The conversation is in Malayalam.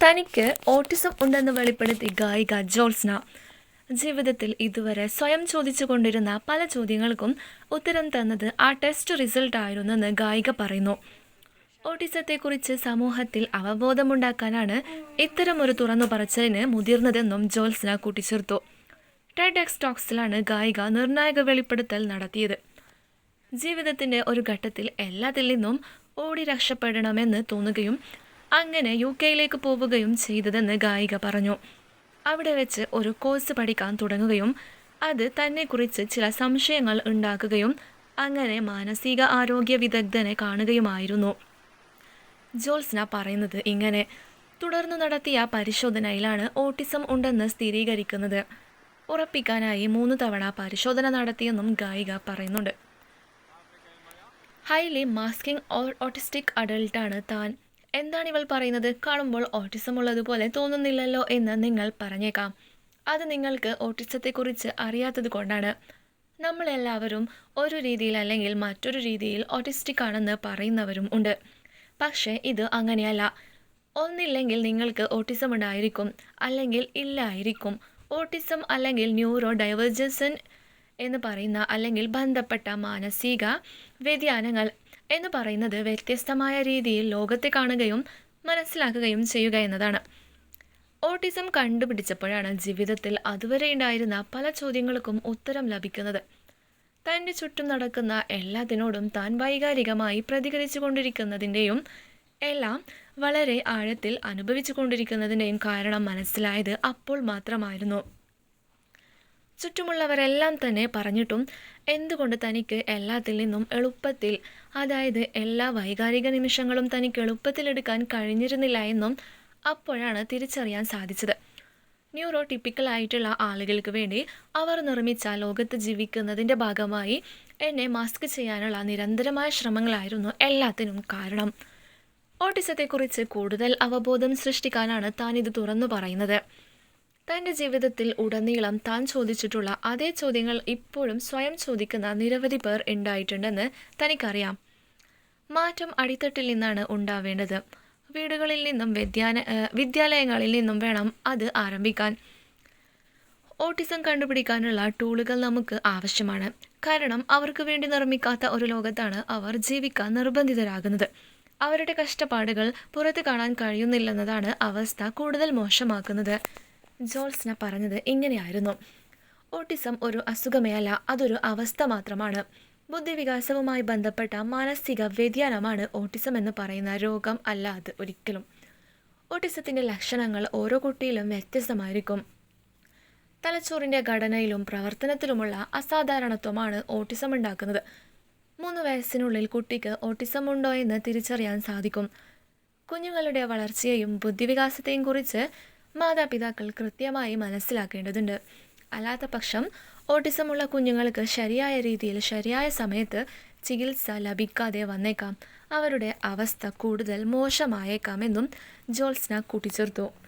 തനിക്ക് ഓട്ടിസം ഉണ്ടെന്ന് വെളിപ്പെടുത്തി ഗായിക ജോത്സ്ന ജീവിതത്തിൽ ഇതുവരെ സ്വയം ചോദിച്ചു കൊണ്ടിരുന്ന പല ചോദ്യങ്ങൾക്കും ഉത്തരം തന്നത് ആ ടെസ്റ്റ് റിസൾട്ട് ആയിരുന്നു എന്ന് ഗായിക പറയുന്നു. ഓട്ടിസത്തെക്കുറിച്ച് സമൂഹത്തിൽ അവബോധമുണ്ടാക്കാനാണ് ഇത്തരമൊരു തുറന്നു പറച്ചതിന് മുതിർന്നതെന്നും ജോത്സ്ന കൂട്ടിച്ചേർത്തു. ടെഡ് എക്സ് ടോക്സിലാണ് ഗായിക നിർണായക വെളിപ്പെടുത്തൽ നടത്തിയത്. ജീവിതത്തിന്റെ ഒരു ഘട്ടത്തിൽ എല്ലാത്തിൽ നിന്നും ഓടി രക്ഷപ്പെടണമെന്ന് തോന്നുകയും അങ്ങനെ യു കെയിലേക്ക് പോവുകയും ചെയ്തതെന്ന് ഗായിക പറഞ്ഞു. അവിടെ വെച്ച് ഒരു കോഴ്സ് പഠിക്കാൻ തുടങ്ങുകയും അത് തന്നെക്കുറിച്ച് ചില സംശയങ്ങൾ ഉണ്ടാക്കുകയും അങ്ങനെ മാനസിക ആരോഗ്യ വിദഗ്ധനെ കാണുകയുമായിരുന്നു. ജോത്സ്ന പറയുന്നത് ഇങ്ങനെ തുടർന്ന് നടത്തിയ പരിശോധനയിലാണ് ഓട്ടിസം ഉണ്ടെന്ന് സ്ഥിരീകരിക്കുന്നത്. ഉറപ്പിക്കാനായി മൂന്ന് തവണ പരിശോധന നടത്തിയെന്നും ഗായിക പറയുന്നുണ്ട്. ഹൈലി മാസ്കിംഗ് ഓട്ടിസ്റ്റിക് അഡൾട്ടാണ് താൻ എന്താണ് ഇവൾ പറയുന്നത്? കാണുമ്പോൾ ഓട്ടിസം ഉള്ളതുപോലെ തോന്നുന്നില്ലല്ലോ എന്ന് നിങ്ങൾ പറഞ്ഞേക്കാം. അത് നിങ്ങൾക്ക് ഓട്ടിസത്തെക്കുറിച്ച് അറിയാത്തത് കൊണ്ടാണ്. നമ്മളെല്ലാവരും ഒരു രീതിയിൽ അല്ലെങ്കിൽ മറ്റൊരു രീതിയിൽ ഓട്ടിസ്റ്റിക് ആണെന്ന് പറയുന്നവരും ഉണ്ട്. പക്ഷേ ഇത് അങ്ങനെയല്ല. ഒന്നില്ലെങ്കിൽ നിങ്ങൾക്ക് ഓട്ടിസം ഉണ്ടായിരിക്കും അല്ലെങ്കിൽ ഇല്ലായിരിക്കും. ഓട്ടിസം അല്ലെങ്കിൽ ന്യൂറോ ഡൈവേർജൻസൻ എന്ന് പറയുന്ന അല്ലെങ്കിൽ ബന്ധപ്പെട്ട മാനസിക വ്യതിയാനങ്ങൾ എന്ന് പറയുന്നത് വ്യത്യസ്തമായ രീതിയിൽ ലോകത്തെ കാണുകയും മനസ്സിലാക്കുകയും ചെയ്യുക എന്നതാണ്. ഓട്ടിസം കണ്ടുപിടിച്ചപ്പോഴാണ് ജീവിതത്തിൽ അതുവരെ ഉണ്ടായിരുന്ന പല ചോദ്യങ്ങൾക്കും ഉത്തരം ലഭിക്കുന്നത്. തന്റെ ചുറ്റും നടക്കുന്ന എല്ലാത്തിനോടും താൻ വൈകാരികമായി പ്രതികരിച്ചു കൊണ്ടിരിക്കുന്നതിന്റെയും എല്ലാം വളരെ ആഴത്തിൽ അനുഭവിച്ചു കൊണ്ടിരിക്കുന്നതിന്റെയും കാരണം മനസ്സിലായത് അപ്പോൾ മാത്രമായിരുന്നു. ചുറ്റുമുള്ളവരെല്ലാം തന്നെ പറഞ്ഞിട്ടും എന്തുകൊണ്ട് തനിക്ക് എല്ലാത്തിൽ നിന്നും എളുപ്പത്തിൽ അതായത് എല്ലാ വൈകാരിക നിമിഷങ്ങളും തനിക്ക് എളുപ്പത്തിലെടുക്കാൻ കഴിഞ്ഞിരുന്നില്ല എന്നും അപ്പോഴാണ് തിരിച്ചറിയാൻ സാധിച്ചത്. ന്യൂറോ ടിപ്പിക്കൽ ആയിട്ടുള്ള ആളുകൾക്ക് വേണ്ടി അവർ നിർമ്മിച്ച ലോകത്ത് ജീവിക്കുന്നതിന്റെ ഭാഗമായി എന്നെ മാസ്ക് ചെയ്യാനുള്ള നിരന്തരമായ ശ്രമങ്ങളായിരുന്നു എല്ലാത്തിനും കാരണം. ഓട്ടിസത്തെക്കുറിച്ച് കൂടുതൽ അവബോധം സൃഷ്ടിക്കാനാണ് താൻ ഇത് തുറന്നു പറയുന്നത്. തന്റെ ജീവിതത്തിൽ ഉടനീളം താൻ ചോദിച്ചിട്ടുള്ള അതേ ചോദ്യങ്ങൾ ഇപ്പോഴും സ്വയം ചോദിക്കുന്ന നിരവധി പേർ ഉണ്ടായിട്ടുണ്ടെന്ന് തനിക്കറിയാം. മാറ്റം അടിത്തട്ടിൽ നിന്നാണ് ഉണ്ടാവേണ്ടത്. വീടുകളിൽ നിന്നും വിദ്യാന വിദ്യാലയങ്ങളിൽ നിന്നും വേണം അത് ആരംഭിക്കാൻ. ഓട്ടിസം കണ്ടുപിടിക്കാനുള്ള ടൂളുകൾ നമുക്ക് ആവശ്യമാണ്. കാരണം അവർക്ക് വേണ്ടി നിർമ്മിക്കാത്ത ഒരു ലോകത്താണ് അവർ ജീവിക്കാൻ നിർബന്ധിതരാകുന്നത്. അവരുടെ കഷ്ടപ്പാടുകൾ പുറത്ത് കാണാൻ കഴിയുന്നില്ലെന്നതാണ് അവസ്ഥ കൂടുതൽ മോശമാക്കുന്നത്. ജോൾസ്ന പറഞ്ഞത് ഇങ്ങനെയായിരുന്നു. ഓട്ടിസം ഒരു അസുഖമേ അല്ല അതൊരു അവസ്ഥ മാത്രമാണ്. ബുദ്ധിവികാസവുമായി ബന്ധപ്പെട്ട മാനസിക വ്യതിയാനമാണ് ഓട്ടിസം എന്ന് പറയുന്ന രോഗം അല്ല അത് ഒരിക്കലും. ഓട്ടിസത്തിന്റെ ലക്ഷണങ്ങൾ ഓരോ കുട്ടിയിലും വ്യത്യസ്തമായിരിക്കും. തലച്ചോറിന്റെ ഘടനയിലും പ്രവർത്തനത്തിലുമുള്ള അസാധാരണത്വമാണ് ഓട്ടിസം ഉണ്ടാക്കുന്നത്. മൂന്ന് വയസ്സിനുള്ളിൽ കുട്ടിക്ക് ഓട്ടിസം ഉണ്ടോ എന്ന് തിരിച്ചറിയാൻ സാധിക്കും. കുഞ്ഞുങ്ങളുടെ വളർച്ചയെയും ബുദ്ധിവികാസത്തെയും കുറിച്ച് മാതാപിതാക്കൾ കൃത്യമായി മനസ്സിലാക്കേണ്ടതുണ്ട്. അല്ലാത്ത പക്ഷം ഓട്ടിസമുള്ള കുഞ്ഞുങ്ങൾക്ക് ശരിയായ രീതിയിൽ ശരിയായ സമയത്ത് ചികിത്സ ലഭിക്കാതെ വന്നേക്കാം. അവരുടെ അവസ്ഥ കൂടുതൽ മോശമായേക്കാമെന്നും ജോത്സ്ന കൂട്ടിച്ചേർത്തു.